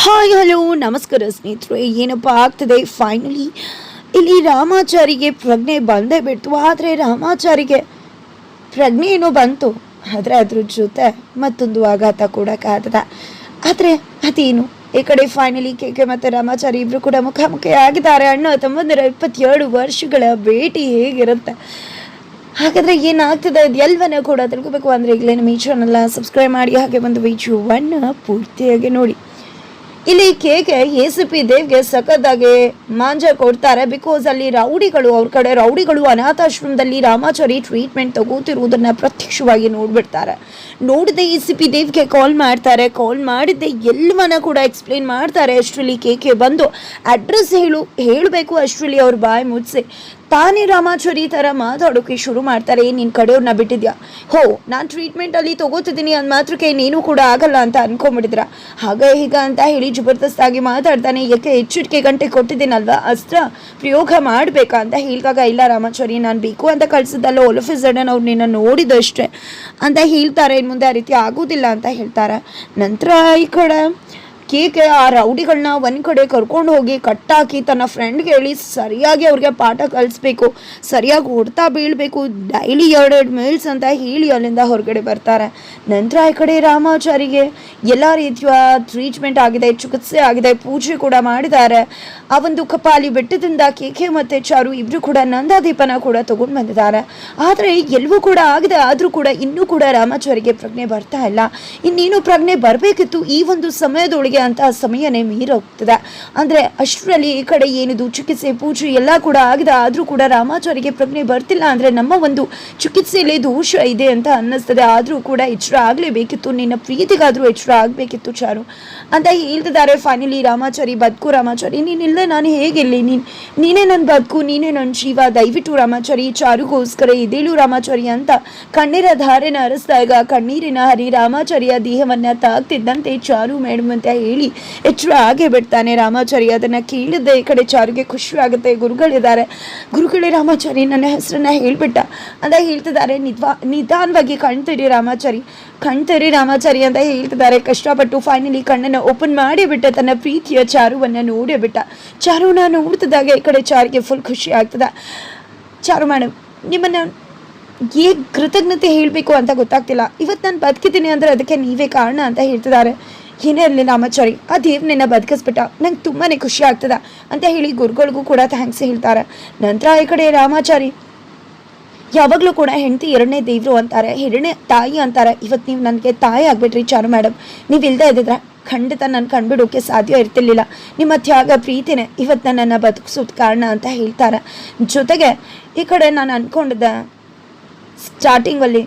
Hi, hello, ನಮಸ್ಕಾರ ಸ್ನೇಹಿತರೆ. ಏನಪ್ಪ ಆಗ್ತದೆ? ಫೈನಲಿ ಇಲ್ಲಿ ರಾಮಾಚಾರಿಗೆ ಪ್ರಜ್ಞೆ ಬಂದೇ ಬಿಡ್ತು. ಆದರೆ ರಾಮಾಚಾರಿಗೆ ಪ್ರಜ್ಞೆ ಏನೋ ಬಂತು. ಆದರೆ ಅದ್ರ ಜೊತೆ ಮತ್ತೊಂದು ಆಘಾತ ಕೂಡ ಕಾದದ. ಆದರೆ ಅದೇನು? ಈ ಕಡೆ ಫೈನಲಿ ಕೆ ಕೆ ಮತ್ತು ರಾಮಾಚಾರಿ ಇಬ್ಬರು ಕೂಡ ಮುಖಾಮುಖಿ ಆಗಿದ್ದಾರೆ. ಅಣ್ಣ, ತಮ್ಮಂದಿರ ಇಪ್ಪತ್ತೇಳು ವರ್ಷಗಳ ಭೇಟಿ ಹೇಗಿರುತ್ತೆ? ಹಾಗಾದರೆ ಏನಾಗ್ತದೆ? ಎಲ್ಲವನ್ನ ಕೂಡ ತಿಳ್ಕೊಬೇಕು. ಅಂದರೆ ಈಗಲೇ ನಮ್ಮ ಈ ಚಾನಲ್ನ ಸಬ್ಸ್ಕ್ರೈಬ್ ಮಾಡಿ. ಹಾಗೆ ಒಂದು ವಿಡಿಯೋವನ್ನು ಪೂರ್ತಿಯಾಗಿ ನೋಡಿ. ಇಲ್ಲಿ ಕೆಗೆ ಎ ಸಿ ಪಿ ದೇವ್ಗೆ ಸಖತ್ತಾಗಿ ಮಾಂಜ ಕೊಡ್ತಾರೆ. ಬಿಕಾಸ್ ಅಲ್ಲಿ ರೌಡಿಗಳು, ಅವ್ರ ಕಡೆ ರೌಡಿಗಳು ಅನಾಥಾಶ್ರಮದಲ್ಲಿ ರಾಮಾಚಾರಿ ಟ್ರೀಟ್ಮೆಂಟ್ ತಗೋತಿರುವುದನ್ನ ಪ್ರತ್ಯಕ್ಷವಾಗಿ ನೋಡ್ಬಿಡ್ತಾರೆ. ನೋಡದೆ ಎ ಸಿ ಪಿ ದೇವ್ಗೆ ಕಾಲ್ ಮಾಡ್ತಾರೆ. ಕಾಲ್ ಮಾಡಿದ್ದೆ ಎಲ್ಲವನ್ನ ಕೂಡ ಎಕ್ಸ್ಪ್ಲೇನ್ ಮಾಡ್ತಾರೆ. ಅಷ್ಟರಲ್ಲಿ ಕೇಕೆ ಬಂದು ಅಡ್ರೆಸ್ ಹೇಳು, ಹೇಳಬೇಕು ಅಷ್ಟರಲ್ಲಿ ಅವ್ರ ಬಾಯಿ ಮುಚ್ಚಿ ತಾನೇ ರಾಮಾಚಾರಿ ಥರ ಮಾತಾಡೋಕೆ ಶುರು ಮಾಡ್ತಾರೆ. ನಿನ್ನ ಕಡೆಯವ್ರನ್ನ ಬಿಟ್ಟಿದ್ಯಾ? ಹೋ, ನಾನು ಟ್ರೀಟ್ಮೆಂಟಲ್ಲಿ ತಗೋತಿದ್ದೀನಿ. ಅಂದ ಮಾತ್ರಕ್ಕೆ ನೀನು ಕೂಡ ಆಗಲ್ಲ ಅಂತ ಅಂದ್ಕೊಂಬಿಟ್ಟಿದ್ರ ಹಾಗೆ ಹೀಗ ಅಂತ ಹೇಳಿ ಜಬರ್ದಸ್ತಾಗಿ ಮಾತಾಡ್ತಾನೆ. ಯಾಕೆ ಎಚ್ಚರಿಕೆ ಗಂಟೆ ಕೊಟ್ಟಿದ್ದೀನಲ್ವಾ? ಅಸ್ತ್ರ ಪ್ರಯೋಗ ಮಾಡಬೇಕಾ ಅಂತ ಹೇಳಿದಾಗ, ಇಲ್ಲ ರಾಮಾಚಾರಿ, ನಾನು ಬೇಕು ಅಂತ ಕಳ್ಸಿದ್ದಲ್ಲ. ಒಲಫಿ ಸಡನ್ ಅವ್ರು ನಿನ್ನ ನೋಡಿದಷ್ಟೇ ಅಂತ ಹೇಳ್ತಾರೆ. ಇನ್ನು ಮುಂದೆ ಆ ರೀತಿ ಆಗೋದಿಲ್ಲ ಅಂತ ಹೇಳ್ತಾರೆ. ನಂತರ ಈ ಕಡೆ ಕೇಕೆ ಆ ರೌಡಿಗಳನ್ನ ಒಂದು ಕಡೆ ಕರ್ಕೊಂಡು ಹೋಗಿ ಕಟ್ಟಾಕಿ ತನ್ನ ಫ್ರೆಂಡ್ಗೆ ಹೇಳಿ, ಸರಿಯಾಗಿ ಅವ್ರಿಗೆ ಪಾಠ ಕಲಿಸ್ಬೇಕು, ಸರಿಯಾಗಿ ಹೊಡ್ತಾ ಬೀಳಬೇಕು ಡೈಲಿ ಎರಡೆರಡು ಮೀಲ್ಸ್ ಅಂತ ಹೇಳಿ ಅಲ್ಲಿಂದ ಹೊರಗಡೆ ಬರ್ತಾರೆ. ನಂತರ ಈ ಕಡೆ ರಾಮಾಚಾರಿಗೆ ಎಲ್ಲ ರೀತಿಯ ಟ್ರೀಟ್ಮೆಂಟ್ ಆಗಿದೆ, ಚಿಕಿತ್ಸೆ ಆಗಿದೆ, ಪೂಜೆ ಕೂಡ ಮಾಡಿದ್ದಾರೆ. ಆ ಒಂದು ಕಪಾಲಿ ಬೆಟ್ಟದಿಂದ ಕೇಕೆ ಮತ್ತೆ ಚಾರು ಇಬ್ಬರು ಕೂಡ ನಂದಾದೀಪನ ಕೂಡ ತಗೊಂಡು ಬಂದಿದ್ದಾರೆ. ಆದರೆ ಎಲ್ಲವೂ ಕೂಡ ಆಗಿದೆ, ಆದರೂ ಕೂಡ ಇನ್ನೂ ಕೂಡ ರಾಮಾಚಾರಿಗೆ ಪ್ರಜ್ಞೆ ಬರ್ತಾ ಇಲ್ಲ. ಇನ್ನೇನು ಪ್ರಜ್ಞೆ ಬರಬೇಕಿತ್ತು ಈ ಒಂದು ಸಮಯದೊಳಗೆ ಅಂತ ಸಮಯನೇ ಮೀರೋಗ್ತದೆ. ಅಂದರೆ ಅಷ್ಟರಲ್ಲಿ ಈ ಕಡೆ ಏನಿದು, ಚಿಕಿತ್ಸೆ, ಪೂಜೆ ಎಲ್ಲ ಕೂಡ ಆಗಿದೆ. ಆದರೂ ಕೂಡ ರಾಮಾಚಾರಿಗೆ ಪ್ರಜ್ಞೆ ಬರ್ತಿಲ್ಲ ಅಂದರೆ ನಮ್ಮ ಒಂದು ಚಿಕಿತ್ಸೆಯಲ್ಲಿ ದೋಷ ಇದೆ ಅಂತ ಅನ್ನಿಸ್ತದೆ. ಆದರೂ ಕೂಡ ಎಚ್ಚರ ಆಗಲೇಬೇಕಿತ್ತು. ನಿನ್ನ ಪ್ರೀತಿಗಾದರೂ ಎಚ್ಚರ ಆಗಬೇಕಿತ್ತು ಚಾರು. ಅಂತ ಹೇಳ್ತಿದ್ದಾರೆ ಫೈನಲಿ ರಾಮಾಚಾರಿ, ಬದುಕು ರಾಮಾಚಾರಿ. ನೀನಿಲ್ಲ ನಾನು ಹೇಗಿರಲಿ ನೀನು, ನೀನೇ ನನ್ನ ಬದುಕು, ನೀನೇ ನನ್ನ ಜೀವ. ದಯವಿಟ್ಟು ರಾಮಾಚಾರಿ, ಚಾರುಗೋಸ್ಕರ ಇದೇಳು ರಾಮಾಚಾರಿ ಅಂತ ಕಣ್ಣೀರ ಧಾರೆನ ಹರಿಸಿದಾಗ ಕಣ್ಣೀರಿನ ಹರಿ ರಾಮಾಚಾರಿಯ ದೇಹವನ್ನ ತಾಗ್ತಿದ್ದಂತೆ ಚಾರು ಮೇಡಮ್ ಅಂತ ಎಚ್ಚರ ಆಗೇ ಬಿಡ್ತಾನೆ ರಾಮಾಚಾರಿ. ಅದನ್ನು ಕೇಳಿದ್ದೆ ಈ ಕಡೆ ಚಾರುಗೆ ಖುಷಿಯಾಗುತ್ತೆ. ಗುರುಗಳಿದ್ದಾರೆ ಗುರುಗಳೇ ರಾಮಾಚಾರಿ, ನನ್ನ ಹೆಸರನ್ನ ಹೇಳಿಬಿಟ್ಟ. ಅಂತ ಹೇಳ್ತಿದ್ದಾರೆ. ನಿದ್ವಾ, ನಿಧಾನವಾಗಿ ಕಣ್ತೀರಿ ರಾಮಾಚಾರಿ. ಕಣ್ತೀರಿ ರಾಮಾಚಾರಿ ಅಂತ ಹೇಳ್ತಿದ್ದಾರೆ. ಕಷ್ಟಪಟ್ಟು ಫೈನಲಿ ಕಣ್ಣನ್ನು ಓಪನ್ ಮಾಡಿಬಿಟ್ಟ. ತನ್ನ ಪ್ರೀತಿಯ ಚಾರುವನ್ನ ನೋಡಿಬಿಟ್ಟ ಚಾರುನ ನೋಡ್ತಿದ್ದಾಗ ಈ ಕಡೆ ಚಾರಿಗೆ ಫುಲ್ ಖುಷಿ ಆಗ್ತದ. ಚಾರು ಮೇಡಮ್ ನಿಮ್ಮನ್ನು ಹೇಗೆ ಕೃತಜ್ಞತೆ ಹೇಳಬೇಕು ಅಂತ ಗೊತ್ತಾಗ್ತಿಲ್ಲ. ಇವತ್ತು ನಾನು ಬದುಕಿದ್ದೀನಿ ಅಂದರೆ ಅದಕ್ಕೆ ನೀವೇ ಕಾರಣ ಅಂತ ಹೇಳ್ತಿದ್ದಾರೆ. ಏನೇ ಇರಲಿ ರಾಮಾಚಾರಿ, ಆ ದೇವ್ನನ್ನ ಬದುಕಿಸ್ಬಿಟ್ಟ. ನಂಗೆ ತುಂಬಾ ಖುಷಿ ಆಗ್ತದ ಅಂತ ಹೇಳಿ ಗುರುಗಳಿಗೂ ಕೂಡ ಥ್ಯಾಂಕ್ಸ್ ಹೇಳ್ತಾರೆ. ನಂತರ ಈ ಕಡೆ ರಾಮಾಚಾರಿ, ಯಾವಾಗಲೂ ಕೂಡ ಹೆಂಡತಿ ಎರಡನೇ ದೇವರು ಅಂತಾರೆ, ಎರಡನೇ ತಾಯಿ ಅಂತಾರೆ. ಇವತ್ತು ನೀವು ನನಗೆ ತಾಯಿ ಆಗ್ಬಿಟ್ರಿ ಚಾರು ಮೇಡಮ್ ನೀವು ಇಲ್ಲದೆ ಇದ್ದಿದ್ರೆ ಖಂಡಿತ ನಾನು ಕಂಡುಬಿಡೋಕೆ ಸಾಧ್ಯ ಇರ್ತಿರ್ಲಿಲ್ಲ. ನಿಮ್ಮ ತ್ಯಾಗ, ಪ್ರೀತಿನೇ ಇವತ್ತು ನನ್ನನ್ನು ಬದುಕಿಸೋದು ಕಾರಣ ಅಂತ ಹೇಳ್ತಾರೆ. ಜೊತೆಗೆ ಈ ಕಡೆ ನಾನು ಅಂದ್ಕೊಂಡಿದ್ದೆ ಸ್ಟಾರ್ಟಿಂಗಲ್ಲಿ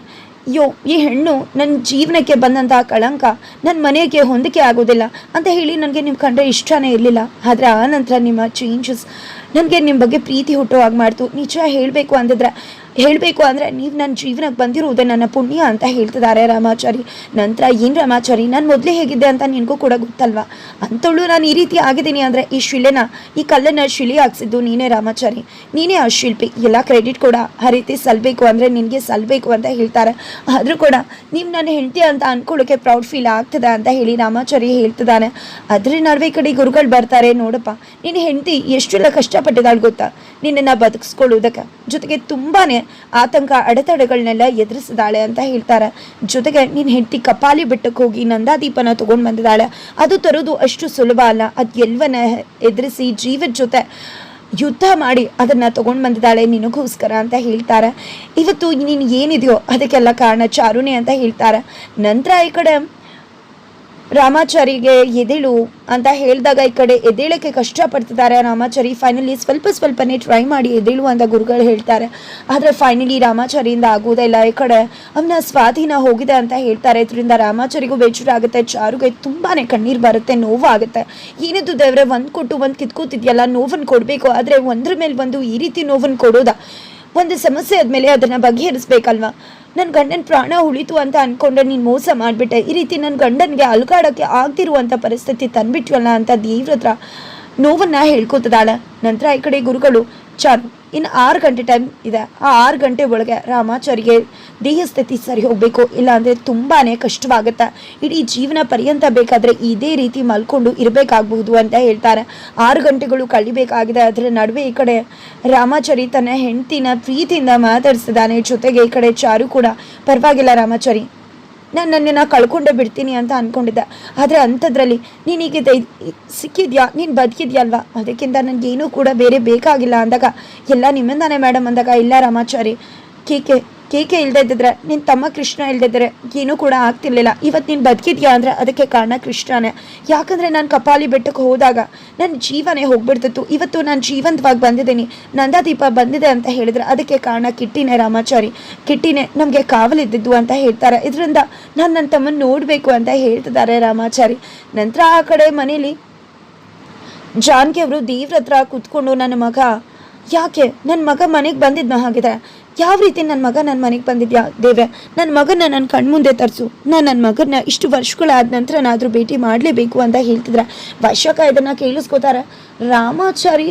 ಯೋ ಈ ಹೆಣ್ಣು ನನ್ನ ಜೀವನಕ್ಕೆ ಬಂದಂತಹ ಕಳಂಕ ನನ್ನ ಮನೆಗೆ ಹೊಂದಿಕೆ ಆಗೋದಿಲ್ಲ ಅಂತ ಹೇಳಿ ನನಗೆ ನಿಮ್ಮ ಕಂಡ್ರೆ ಇಷ್ಟನೇ ಇರಲಿಲ್ಲ. ಆದರೆ ಆ ನಂತರ ನಿಮ್ಮ ಚೇಂಜಸ್ ನನಗೆ ನಿಮ್ಮ ಬಗ್ಗೆ ಪ್ರೀತಿ ಹುಟ್ಟೋ ಹಾಗೆ ಮಾಡ್ತು. ನಿಜ ಹೇಳಬೇಕು ಅಂದಿದ್ರೆ, ಹೇಳಬೇಕು ಅಂದರೆ ನೀವು ನನ್ನ ಜೀವನಕ್ಕೆ ಬಂದಿರುವುದೇ ನನ್ನ ಪುಣ್ಯ ಅಂತ ಹೇಳ್ತಿದ್ದಾರೆ ರಾಮಾಚಾರಿ. ನಂತರ ಏನು ರಾಮಾಚಾರಿ, ನಾನು ಮೊದಲೇ ಹೇಗಿದ್ದೆ ಅಂತ ನಿನಗೂ ಕೂಡ ಗೊತ್ತಲ್ವಾ? ಅಂಥವಳು ನಾನು ಈ ರೀತಿ ಆಗಿದ್ದೀನಿ ಅಂದರೆ ಈ ಶಿಲೆನ, ಈ ಕಲ್ಲನ್ನ ಶಿಲೆ ಹಾಕ್ಸಿದ್ದು ನೀನೇ ರಾಮಾಚಾರಿ. ನೀನೇ ಆ ಶಿಲ್ಪಿ. ಎಲ್ಲ ಕ್ರೆಡಿಟ್ ಕೂಡ ಆ ರೀತಿ ಸಲ್ಲಬೇಕು ಅಂದರೆ ನಿನಗೆ ಸಲ್ಲಬೇಕು ಅಂತ ಹೇಳ್ತಾರೆ. ಆದರೂ ಕೂಡ ನೀವು ನನ್ನ ಹೆಂಡತಿ ಅಂತ ಅನ್ಕೊಳ್ಳೋಕೆ ಪ್ರೌಡ್ ಫೀಲ್ ಆಗ್ತದೆ ಅಂತ ಹೇಳಿ ರಾಮಾಚಾರಿ ಹೇಳ್ತಿದ್ದಾನೆ. ಅದ್ರ ನಡುವೆ ಕಡೆ ಗುರುಗಳು ಬರ್ತಾರೆ, ನೋಡಪ್ಪ. ನಿನ್ನ ಹೆಂಡತಿ ಎಷ್ಟೆಲ್ಲ ಕಷ್ಟಪಟ್ಟಿದ್ದಾಳೆ ಗೊತ್ತಾ? ನಿನ್ನನ್ನು ಬದುಕಿಸ್ಕೊಳ್ಳೋದಕ್ಕೆ ಜೊತೆಗೆ ತುಂಬಾ ಆತಂಕ ಅಡೆತಡೆಗಳನ್ನೆಲ್ಲ ಎದುರಿಸಿದಾಳೆ ಅಂತ ಹೇಳ್ತಾರೆ. ಜೊತೆಗೆ ನಿನ್ನ ಹೆಂಡತಿ ಕಪಾಲಿ ಬೆಟ್ಟಕ್ಕೆ ಹೋಗಿ ನಂದಾದೀಪನ ತಗೊಂಡು ಬಂದಿದ್ದಾಳೆ. ಅದು ತರೋದು ಅಷ್ಟು ಸುಲಭ ಅಲ್ಲ. ಅದು ಎಲ್ಲವನ್ನ ಎದುರಿಸಿ ಜೀವದ ಜೊತೆ ಯುದ್ಧ ಮಾಡಿ ಅದನ್ನು ತಗೊಂಡು ಬಂದಿದ್ದಾಳೆ ನಿನಗೋಸ್ಕರ ಅಂತ ಹೇಳ್ತಾರೆ. ಇವತ್ತು ನೀನು ಏನಿದೆಯೋ ಅದಕ್ಕೆಲ್ಲ ಕಾರಣ ಚಾರುಣಿ ಅಂತ ಹೇಳ್ತಾರೆ. ನಂತರ ಈ ಕಡೆ ರಾಮಾಚಾರಿಗೆ ಎದೇಳು ಅಂತ ಹೇಳಿದಾಗ ಈ ಕಡೆ ಎದೇಳಕ್ಕೆ ಕಷ್ಟಪಡ್ತಿದ್ದಾರೆ ರಾಮಾಚಾರಿ. ಫೈನಲಿ ಸ್ವಲ್ಪ ಸ್ವಲ್ಪನೇ ಟ್ರೈ ಮಾಡಿ ಎದೇಳು ಅಂತ ಗುರುಗಳು ಹೇಳ್ತಾರೆ. ಆದರೆ ಫೈನಲಿ ರಾಮಾಚಾರಿಯಿಂದ ಆಗೋದೇ ಇಲ್ಲ. ಈ ಕಡೆ ಅವನ ಸ್ವಾಧೀನ ಹೋಗಿದೆ ಅಂತ ಹೇಳ್ತಾರೆ. ಇದರಿಂದ ರಾಮಾಚಾರಿಗೂ ಬೇಜಾರು ಆಗುತ್ತೆ ಚಾರುಗೆ ತುಂಬಾ ಕಣ್ಣೀರು ಬರುತ್ತೆ ನೋವು ಆಗುತ್ತೆ ಏನಿದು ದೇವ್ರೆ, ಒಂದು ಕೊಟ್ಟು ಒಂದು ಕಿತ್ಕೋತಿದ್ಯಲ್ಲ, ನೋವನ್ನು ಕೊಡಬೇಕು. ಆದರೆ ಒಂದ್ರ ಮೇಲೆ ಒಂದು ಈ ರೀತಿ ನೋವನ್ನು ಕೊಡೋದಾ? ಒಂದು ಸಮಸ್ಯೆ ಆದಮೇಲೆ ಅದನ್ನು ಬಗೆಹರಿಸ್ಬೇಕಲ್ವಾ? ನನ್ನ ಗಂಡನ ಪ್ರಾಣ ಉಳಿತು ಅಂತ ಅನ್ಕೊಂಡೆ ನೀನು ಮೋಸ ಮಾಡಿಬಿಟ್ಟೆ. ಈ ರೀತಿ ನನ್ನ ಗಂಡನಿಗೆ ಅಲ್ಗಾಡೋಕ್ಕೆ ಆಗ್ತಿರುವಂಥ ಪರಿಸ್ಥಿತಿ ತಂದ್ಬಿಟ್ವಲ್ಲ ಅಂತ ದೇವ್ರ ಹತ್ರ ನೋವನ್ನು ಹೇಳ್ಕೊತದಾಳೆ. ನಂತರ ಈ ಕಡೆ ಗುರುಗಳು ಚಾರು ಇನ್ನು ಆರು ಗಂಟೆ ಟೈಮ್ ಇದೆ. ಆ ಆರು ಗಂಟೆ ಒಳಗೆ ರಾಮಾಚಾರಿಗೆ ದೇಹ ಸ್ಥಿತಿ ಸರಿ ಹೋಗಬೇಕು. ಇಲ್ಲಾಂದರೆ ತುಂಬಾ ಕಷ್ಟವಾಗುತ್ತೆ. ಇಡೀ ಜೀವನ ಪರ್ಯಂತ ಬೇಕಾದರೆ ಇದೇ ರೀತಿ ಮಲ್ಕೊಂಡು ಇರಬೇಕಾಗಬಹುದು ಅಂತ ಹೇಳ್ತಾರೆ. ಆರು ಗಂಟೆಗಳು ಕಳಿಬೇಕಾಗಿದೆ. ಅದರ ನಡುವೆ ಈ ಕಡೆ ರಾಮಾಚಾರಿ ತನ್ನ ಹೆಂಡತಿನ ಪ್ರೀತಿಯಿಂದ ಮಾತಾಡಿಸಿದಾನೆ ಜೊತೆಗೆ ಈ ಕಡೆ ಚಾರು ಕೂಡ. ಪರವಾಗಿಲ್ಲ ರಾಮಾಚಾರಿ. ನಾನು ನನ್ನನ್ನು ಕಳ್ಕೊಂಡೇ ಬಿಡ್ತೀನಿ ಅಂತ ಅಂದ್ಕೊಂಡಿದ್ದೆ ಆದರೆ ಅಂಥದ್ರಲ್ಲಿ ನೀನೀಗ ದೈ ಸಿಕ್ಕಿದ್ಯಾ? ನೀನು ಬದುಕಿದ್ಯಲ್ವಾ? ಅದಕ್ಕಿಂತ ನನಗೇನೂ ಕೂಡ ಬೇರೆ ಬೇಕಾಗಿಲ್ಲ ಅಂದಾಗ, ಎಲ್ಲ ನಿಮ್ಮಿಂದಾನೆ ಮೇಡಮ್ ಅಂದಾಗ, ಇಲ್ಲ ರಾಮಾಚಾರಿ ಕೇಕೆ ಕೇಕೆ ಇಲ್ಲದೆ ಇದ್ದಿದ್ರೆ ನಿನ್ನ ತಮ್ಮ ಕೃಷ್ಣ ಇಲ್ದಿದ್ರೆ ಏನೂ ಕೂಡ ಆಗ್ತಿರ್ಲಿಲ್ಲ. ಇವತ್ತು ನೀನು ಬದುಕಿದ್ಯಾ ಅಂದ್ರೆ ಅದಕ್ಕೆ ಕಾರಣ ಕೃಷ್ಣನೇ. ಯಾಕಂದರೆ ನಾನು ಕಪಾಲಿ ಬೆಟ್ಟಕ್ಕೆ ಹೋದಾಗ ನನ್ನ ಜೀವನೇ ಹೋಗ್ಬಿಡ್ತಿತ್ತು. ಇವತ್ತು ನಾನು ಜೀವಂತವಾಗಿ ಬಂದಿದ್ದೀನಿ. ನಂದಾದೀಪ ಬಂದಿದೆ ಅಂತ ಹೇಳಿದ್ರೆ ಅದಕ್ಕೆ ಕಾರಣ ಕಿಟ್ಟಿನೇ ರಾಮಾಚಾರಿ. ಕಿಟ್ಟಿನೇ ನಮಗೆ ಕಾವಲಿದ್ದಿದ್ದು ಅಂತ ಹೇಳ್ತಾರೆ. ಇದರಿಂದ ನಾನು ನನ್ನ ತಮ್ಮನ ನೋಡಬೇಕು ಅಂತ ಹೇಳ್ತಿದ್ದಾರೆ ರಾಮಾಚಾರಿ. ನಂತರ ಆ ಕಡೆ ಮನೇಲಿ ಜಾನ್ಕಿ ಅವರು ದೇವ್ರ ಹತ್ರ ಕೂತ್ಕೊಂಡು ನನ್ನ ಮಗ, ಯಾಕೆ ನನ್ನ ಮಗ ಮನೆಗೆ ಬಂದಿದ್ನ ಹಾಗಿದ್ರೆ ಯಾವ ರೀತಿ ನನ್ನ ಮಗ ನನ್ನ ಮನೆಗೆ ಬಂದಿದ್ಯಾ ದೇವ್ರೆ? ನನ್ನ ಮಗನ ನನ್ನ ಕಣ್ಮುಂದೆ ತರಿಸು. ನಾನು ನನ್ನ ಮಗನ ಇಷ್ಟು ವರ್ಷಗಳಾದ ನಂತರ ನಾದರೂ ಭೇಟಿ ಮಾಡಲೇಬೇಕು ಅಂತ ಹೇಳ್ತಿದ್ರೆ. ವೈಶಾಖ ಇದನ್ನು ಕೇಳಿಸ್ಕೋತಾರೆ? ರಾಮಾಚಾರಿ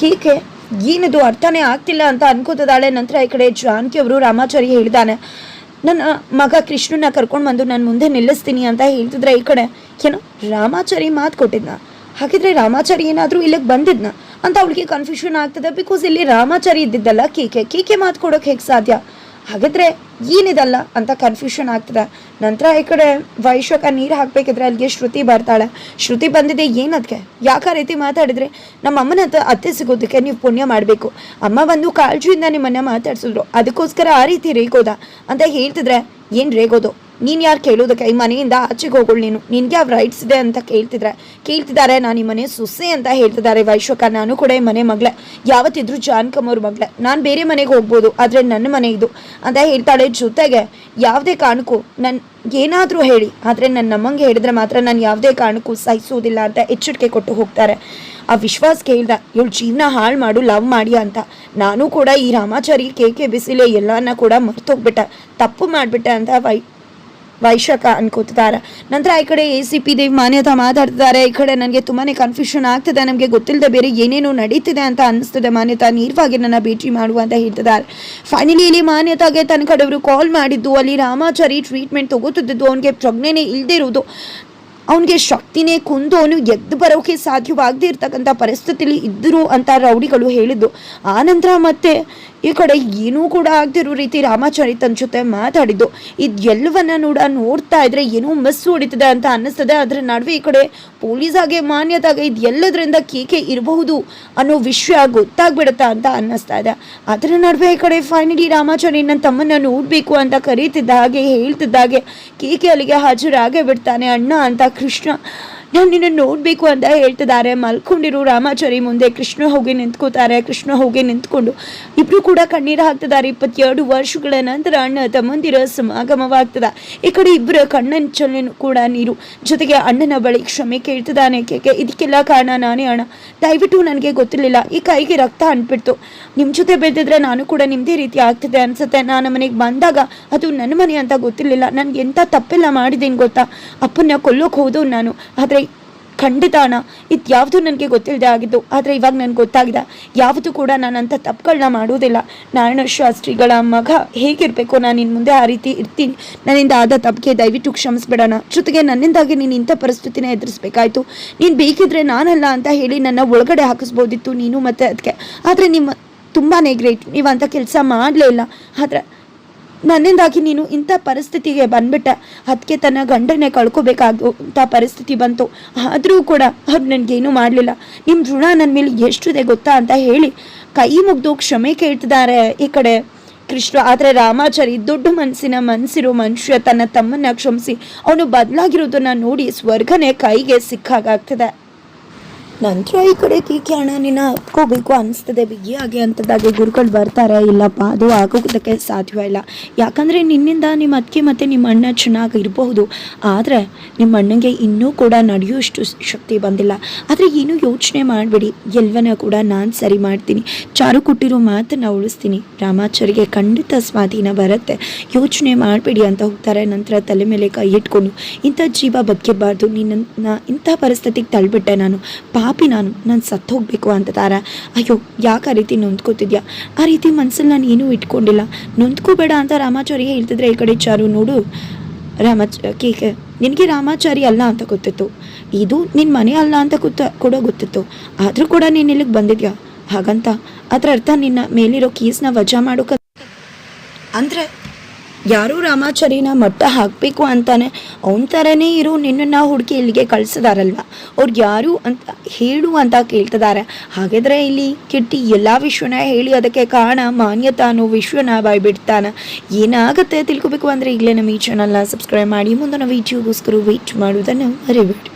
ಕೀಕೆ ಏನಿದು ಅರ್ಥನೇ ಆಗ್ತಿಲ್ಲ ಅಂತ ಅನ್ಕೋತದಾಳೆ ನಂತರ ಈ ಕಡೆ ಜಾನಕಿ ಅವರು ರಾಮಾಚಾರಿ ಹೇಳಿದಾನೆ. ನನ್ನ ಮಗ ಕೃಷ್ಣನ ಕರ್ಕೊಂಡು ಬಂದು ನಾನು ಮುಂದೆ ನಿಲ್ಲಿಸ್ತೀನಿ ಅಂತ ಹೇಳ್ತಿದ್ರೆ ಈ ಕಡೆ. ಏನೋ ರಾಮಾಚಾರಿ ಮಾತು ಕೊಟ್ಟಿದ್ನ. ಹಾಗಿದ್ರೆ ರಾಮಾಚಾರಿ ಏನಾದರೂ ಇಲ್ಲಿಗೆ ಬಂದಿದ್ನ? ಅಂತ ಅವಳಿಗೆ ಕನ್ಫ್ಯೂಷನ್ ಆಗ್ತದೆ ಬಿಕಾಸ್ ಇಲ್ಲಿ ರಾಮಾಚಾರಿ ಇದ್ದಿದ್ದಲ್ಲ ಕೀಕೆ ಕೀಕೆ ಮಾತು ಕೊಡೋಕೆ ಹೇಗೆ ಸಾಧ್ಯ? ಹಾಗಿದ್ರೆ ಏನಿದಲ್ಲ ಅಂತ ಕನ್ಫ್ಯೂಷನ್ ಆಗ್ತದೆ. ನಂತರ ಈ ಕಡೆ ವೈಶಕ ನೀರು ಹಾಕ್ಬೇಕಿದ್ರೆ ಅಲ್ಲಿಗೆ ಶ್ರುತಿ ಬರ್ತಾಳೆ. ಶ್ರುತಿ ಬಂದಿದೆ ಏನದಕ್ಕೆ ಯಾಕೆ ಆ ರೀತಿ ಮಾತಾಡಿದ್ರೆ? ನಮ್ಮ ಅಮ್ಮನ ಹತ್ರ ಅತ್ತೆ ಸಿಗೋದಕ್ಕೆ ನೀವು ಪುಣ್ಯ ಮಾಡಬೇಕು. ಅಮ್ಮ ಬಂದು ಕಾಳಜಿಯಿಂದ ನಿಮ್ಮನ್ನ ಮಾತಾಡ್ಸಿದ್ರು. ಅದಕ್ಕೋಸ್ಕರ ಆ ರೀತಿ ರೇಗೋದ ಅಂತ ಹೇಳ್ತಿದ್ರೆ ಏನು ರೇಗೋದು? ನೀನು ಯಾರು ಕೇಳೋದಕ್ಕೆ? ಈ ಮನೆಯಿಂದ ಆಚೆಗೆ ಹೋಗೋಳು ನೀನು. ನಿನಗೆ ಯಾವ ರೈಟ್ಸ್ ಇದೆ ಅಂತ ಕೇಳ್ತಿದ್ರೆ, ಕೇಳ್ತಿದ್ದಾರೆ, ನಾನು ಈ ಮನೆ ಸೊಸೆ ಅಂತ ಹೇಳ್ತಿದ್ದಾರೆ ವೈಶ್ವಕ. ನಾನು ಕೂಡ ಈ ಮನೆ ಮಗಳೇ. ಯಾವತ್ತಿದ್ರು ಜಾನ್ಕಮ್ಮವ್ರ ಮಗಳೇ. ನಾನು ಬೇರೆ ಮನೆಗೆ ಹೋಗ್ಬೋದು, ಆದರೆ ನನ್ನ ಮನೆ ಇದು ಅಂತ ಹೇಳ್ತಾಳೆ ಜೊತೆಗೆ. ಯಾವುದೇ ಕಾರಣಕ್ಕೂ ನನ್ನ ಏನಾದರೂ ಹೇಳಿ, ಆದರೆ ನನ್ನ ನಮ್ಮಂಗೆ ಹೇಳಿದ್ರೆ ಮಾತ್ರ ನಾನು ಯಾವುದೇ ಕಾರಣಕ್ಕೂ ಸಹಿಸೋದಿಲ್ಲ ಅಂತ ಎಚ್ಚರಿಕೆ ಕೊಟ್ಟು ಹೋಗ್ತಾರೆ. ಆ ವಿಶ್ವಾಸ ಕೇಳ್ದ, ಇವಳು ಜೀವನ ಹಾಳು ಮಾಡು, ಲವ್ ಮಾಡಿ ಅಂತ. ನಾನು ಕೂಡ ಈ ರಾಮಾಚಾರಿ ಕೆ ಬಿಸಿಲೆ ಎಲ್ಲನ ಕೂಡ ಮರ್ತೋಗ್ಬಿಟ್ಟೆ. ತಪ್ಪು ಮಾಡಿಬಿಟ್ಟೆ ಅಂತ ವೈ ವೈಶಾಖ ಅನ್ಕೋತಿದ್ದಾರೆ. ನಂತರ ಈ ಕಡೆ A C P Dev Manyata ಮಾತಾಡ್ತಿದ್ದಾರೆ. ಈ ಕಡೆ ನನಗೆ ತುಂಬಾ ಕನ್ಫ್ಯೂಷನ್ ಆಗ್ತದೆ. ನಮಗೆ ಗೊತ್ತಿಲ್ಲದೆ ಬೇರೆ ಏನೇನು ನಡೀತಿದೆ ಅಂತ ಅನಿಸ್ತದೆ. ಮಾನ್ಯತಾ ನೇರವಾಗಿ ನನ್ನ ಭೇಟಿ ಮಾಡುವ ಅಂತ ಹೇಳ್ತಿದ್ದಾರೆ. ಫೈನಲಿ ಇಲ್ಲಿ ಮಾನ್ಯತಾಗೆ ತನ್ನ ಕಡೆಯವರು ಕಾಲ್ ಮಾಡಿದ್ದು. ಅಲ್ಲಿ ರಾಮಾಚಾರಿ ಟ್ರೀಟ್ಮೆಂಟ್ ತಗೋತಿದ್ದು ಅವನಿಗೆ ಪ್ರಜ್ಞೆನೇ ಇಲ್ಲದೆ ಇರುವುದು ಅವನಿಗೆ ಶಕ್ತಿನೇ ಕುಂದು ಅವನು ಎದ್ದು ಬರೋಕೆ ಸಾಧ್ಯವಾಗದೇ ಇರ್ತಕ್ಕಂಥ ಪರಿಸ್ಥಿತಿಲಿ ಇದ್ದರು ಅಂತ ರೌಡಿಗಳು ಹೇಳಿದ್ದು. ಆನಂತರ ನಂತರ ಮತ್ತೆ ಈ ಕಡೆ ಏನೂ ಕೂಡ ಆಗ್ತಿರೋ ರೀತಿ ರಾಮಾಚಾರಿ ತನ್ನ ಜೊತೆ ಮಾತಾಡಿದ್ದು. ಇದೆಲ್ಲವನ್ನ ನೋಡ ನೋಡ್ತಾ ಇದ್ರೆ ಏನೂ ಮಿಸ್ ಹೊಡಿತದೆ ಅಂತ ಅನ್ನಿಸ್ತದೆ. ಅದರ ನಡುವೆ ಈ ಕಡೆ ಪೊಲೀಸ್ ಆಗಿ ಮಾನ್ಯತಾಗ ಇದು ಎಲ್ಲದರಿಂದ ಕೇಕೆ ಇರಬಹುದು ಅನ್ನೋ ವಿಷಯ ಗೊತ್ತಾಗ್ಬಿಡುತ್ತಾ ಅಂತ ಅನ್ನಿಸ್ತಾ ಇದೆ. ಅದರ ನಡುವೆ ಈ ಕಡೆ ಫೈನಲಿ ರಾಮಾಚಾರಿ ನನ್ನ ತಮ್ಮನ್ನ ನೋಡಬೇಕು ಅಂತ ಕರೀತಿದ್ದ ಹಾಗೆ ಹೇಳ್ತಿದ್ದ ಹಾಗೆ ಕೇಕೆ ಅಲ್ಲಿಗೆ ಹಾಜರಾಗೇ ಬಿಡ್ತಾನೆ ಅಣ್ಣ ಅಂತ ಕೃಷ್ಣ ನಾನು ನಿನ್ನ ನೋಡಬೇಕು ಅಂತ ಹೇಳ್ತಿದ್ದಾರೆ. ಮಲ್ಕೊಂಡಿರೋ ರಾಮಾಚಾರಿ ಮುಂದೆ ಕೃಷ್ಣ ಹೋಗಿ ನಿಂತ್ಕೋತಾರೆ. ಕೃಷ್ಣ ಹೋಗಿ ನಿಂತ್ಕೊಂಡು ಇಬ್ಬರು ಕೂಡ ಕಣ್ಣೀರು ಹಾಕ್ತಿದ್ದಾರೆ. ಇಪ್ಪತ್ತೆರಡು ವರ್ಷಗಳ ನಂತರ ಅಣ್ಣ ತಮ್ಮಂದಿರ ಸಮಾಗಮವಾಗ್ತದ. ಈ ಕಡೆ ಇಬ್ಬರ ಕಣ್ಣಂಚಲ್ಲಿ ಕೂಡ ನೀರು. ಜೊತೆಗೆ ಅಣ್ಣನ ಬಳಿ ಕ್ಷಮೆ ಕೇಳ್ತಿದ್ದಾನೆ. ಕೇಕೆ ಇದಕ್ಕೆಲ್ಲ ಕಾರಣ ನಾನೇ ಅಣ್ಣ. ದಯವಿಟ್ಟು ನನಗೆ ಗೊತ್ತಿರಲಿಲ್ಲ. ಈ ಕೈಗೆ ರಕ್ತ ಅನ್ಬಿಡ್ತು. ನಿಮ್ಮ ಜೊತೆ ಬೆಳೆದಿದ್ರೆ ನಾನು ಕೂಡ ನಿಮ್ಮದೇ ರೀತಿ ಆಗ್ತದೆ ಅನ್ಸುತ್ತೆ. ನಾನು ಮನೆಗೆ ಬಂದಾಗ ಅದು ನನ್ನ ಮನೆ ಅಂತ ಗೊತ್ತಿರಲಿಲ್ಲ. ನನಗೆ ಎಂಥ ತಪ್ಪೆಲ್ಲ ಮಾಡಿದ್ದೀನಿ ಗೊತ್ತಾ? ಅಪ್ಪನ್ನ ಕೊಲ್ಲೋಕೆ ಹೋದವು ನಾನು. ಆದರೆ ಖಂಡಿತ ಅಣ್ಣ. ಇದು ಯಾವುದು ನನಗೆ ಗೊತ್ತಿಲ್ಲದೆ ಆಗಿದ್ದು. ಆದರೆ ಇವಾಗ ನನಗೆ ಗೊತ್ತಾಗಿದೆ. ಯಾವುದು ಕೂಡ ನಾನು ಅಂಥ ತಪ್ಪುಗಳನ್ನ ಮಾಡೋದಿಲ್ಲ ನಾರಾಯಣ ಶಾಸ್ತ್ರಿಗಳ ಮಗ ಹೇಗಿರಬೇಕು? ನಾನು ಇನ್ನು ಮುಂದೆ ಆ ರೀತಿ ಇರ್ತೀನಿ. ನನ್ನಿಂದ ಆದ ತಪ್ಪಿಗೆ ದಯವಿಟ್ಟು ಕ್ಷಮಿಸ್ಬಿಡೋಣ ಜೊತೆಗೆ ನನ್ನಿಂದಾಗಿ ನೀನು ಇಂಥ ಪರಿಸ್ಥಿತಿನ ಎದುರಿಸ್ಬೇಕಾಯ್ತು. ನೀನು ಬೇಕಿದ್ರೆ ನಾನಲ್ಲ ಅಂತ ಹೇಳಿ ನನ್ನ ಒಳಗಡೆ ಹಾಕಿಸ್ಬೋದಿತ್ತು ನೀನು ಮತ್ತು ಅದಕ್ಕೆ ಆದರೆ ನಿಮ್ಮ ತುಂಬಾ ಗ್ರೇಟ್. ನೀವು ಅಂಥ ಕೆಲಸ ಮಾಡಲೇ ಇಲ್ಲ. ಆದರೆ ನನ್ನಿಂದಾಗಿ ನೀನು ಇಂಥ ಪರಿಸ್ಥಿತಿಗೆ ಬಂದ್ಬಿಟ್ಟೆ. ಅದಕ್ಕೆ ತನ್ನ ಗಂಡನೇ ಕಳ್ಕೊಬೇಕಾಗುವಂಥ ಪರಿಸ್ಥಿತಿ ಬಂತು. ಆದರೂ ಕೂಡ ಅವ್ರು ನನಗೇನು ಮಾಡಲಿಲ್ಲ. ನಿಮ್ಮ ಋಣ ನನ್ನ ಮೇಲೆ ಎಷ್ಟಿದೆ ಗೊತ್ತಾ ಅಂತ ಹೇಳಿ ಕೈ ಮುಗ್ದು ಕ್ಷಮೆ ಕೇಳ್ತಿದ್ದಾರೆ ಈ ಕಡೆ ಕೃಷ್ಣ. ಆದರೆ ರಾಮಾಚಾರಿ ದೊಡ್ಡ ಮನಸ್ಸಿನ ಮನಸ್ಸಿರೋ ಮನುಷ್ಯ ತನ್ನ ತಮ್ಮನ್ನ ಕ್ಷಮಿಸಿ, ಅವನು ಬದಲಾಗಿರೋದನ್ನ ನೋಡಿ ಸ್ವರ್ಗನೇ ಕೈಗೆ ಸಿಕ್ಕಾಗ್ತದೆ ನಂತರ ಈ ಕಡೆ ಕೀಕಿ ನಿನ್ನ ಒಪ್ಕೋಬೇಕು ಅನಿಸ್ತದೆ ಬಿಗಿಯಾಗಿ ಅಂತದಾಗೆ ಗುರುಗಳು ಬರ್ತಾರೆ. ಇಲ್ಲಪ್ಪ, ಅದು ಆಗೋದಕ್ಕೆ ಸಾಧ್ಯ ಇಲ್ಲ. ಯಾಕಂದರೆ ನಿನ್ನಿಂದ ನಿಮ್ಮ ಅತ್ತಿಗೆ ಮತ್ತು ನಿಮ್ಮ ಅಣ್ಣ ಚೆನ್ನಾಗಿ ಇರಬಹುದು. ಆದರೆ ನಿಮ್ಮ ಅಣ್ಣಂಗೆ ಇನ್ನೂ ಕೂಡ ನಡೆಯುವಷ್ಟು ಶಕ್ತಿ ಬಂದಿಲ್ಲ. ಆದರೆ ಏನೂ ಯೋಚನೆ ಮಾಡಬೇಡಿ. ಎಲ್ಲವನ್ನ ಕೂಡ ನಾನು ಸರಿ ಮಾಡ್ತೀನಿ. ಚಾರು ಕೊಟ್ಟಿರೋ ಮಾತನ್ನು ಉಳಿಸ್ತೀನಿ. ರಾಮಾಚಾರಿಗೆ ಖಂಡಿತ ಸ್ವಾಧೀನ ಬರುತ್ತೆ. ಯೋಚನೆ ಮಾಡಬೇಡಿ ಅಂತ ಹೋಗ್ತಾರೆ. ನಂತರ ತಲೆ ಮೇಲೆ ಕೈ ಇಟ್ಕೊಂಡು, ಇಂಥ ಜೀವ ಬದುಕಿರಬಾರ್ದು. ನಿನ್ನ, ಇಂಥ ಪರಿಸ್ಥಿತಿಗೆ ತಳ್ಳಿಬಿಟ್ಟೆ ನಾನು. ಪಾಪಿ ನಾನು. ನಾನು ಸತ್ತು ಹೋಗಬೇಕು ಅಂತ ತಾರ. ಅಯ್ಯೋ, ಯಾಕೆ ಆ ರೀತಿ ನೊಂದ್ಕೋತಿದ್ಯಾ? ಆ ರೀತಿ ಮನಸ್ಸಲ್ಲಿ ನಾನು ಏನೂ ಇಟ್ಕೊಂಡಿಲ್ಲ. ನೊಂದ್ಕೋಬೇಡ ಅಂತ ರಾಮಾಚಾರ್ಯ ಹೇಳ್ತಿದ್ರೆ ಈ ಕಡೆ ಚಾರು ನೋಡು. ರಾಮಾಚ ಕೇಕೆ ನಿನಗೆ ರಾಮಾಚಾರಿ ಅಲ್ಲ ಅಂತ ಗೊತ್ತಿತ್ತು. ಇದು ನಿನ್ನ ಮನೆ ಅಲ್ಲ ಅಂತ ಗೊತ್ತ, ಕೂಡ ಗೊತ್ತಿತ್ತು. ಆದರೂ ಕೂಡ ನೀನು ಇಲ್ಲಿಗೆ ಬಂದಿದ್ಯಾ? ಹಾಗಂತ. ಅದರ ಅರ್ಥ ನಿನ್ನ ಮೇಲಿರೋ ಕೇಸ್ನ ವಜಾ ಮಾಡೋಕೆ ಅಂದರೆ ಯಾರೂ ರಾಮಾಚಾರಿನ ಮಟ್ಟ ಹಾಕಬೇಕು ಅಂತಾನೆ ಅವನ ಥರನೇ ಇರೋ, ನಿನ್ನನ್ನು ಹುಡುಕಿ ಇಲ್ಲಿಗೆ ಕಳಿಸಿದಾರಲ್ವ? ಅವ್ರು ಯಾರು ಅಂತ ಹೇಳು ಅಂತ ಕೇಳ್ತಿದ್ದಾರೆ ಹಾಗಿದ್ರೆ ಇಲ್ಲಿ ಕಿಟ್ಟಿ ಎಲ್ಲ ವಿಶ್ವನ ಹೇಳಿ ಅದಕ್ಕೆ ಕಾರಣ ಮಾನ್ಯತಾನು ವಿಶ್ವನ ಬಾಯ್ಬಿಡ್ತಾನೆ ಏನಾಗುತ್ತೆ ತಿಳ್ಕೊಬೇಕು ಅಂದರೆ ಈಗಲೇ ನಮ್ಮ ಈ ಚಾನಲ್ನ ಸಬ್ಸ್ಕ್ರೈಬ್ ಮಾಡಿ. ಮುಂದಿನ ವೀಡಿಯೋಗೋಸ್ಕರ ವೆಯ್ಟ್ ಮಾಡೋದನ್ನು ಮರಿಬೇಡಿ.